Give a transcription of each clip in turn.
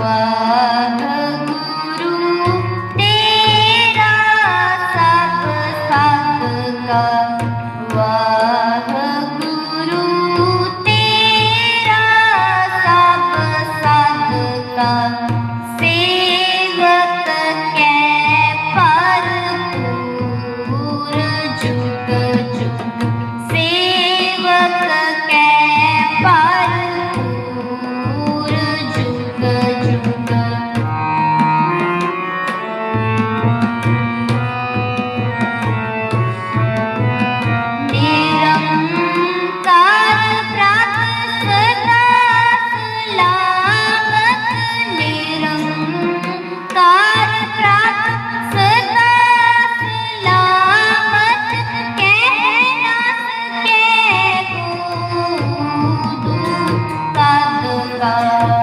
Waheguru Radha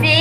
se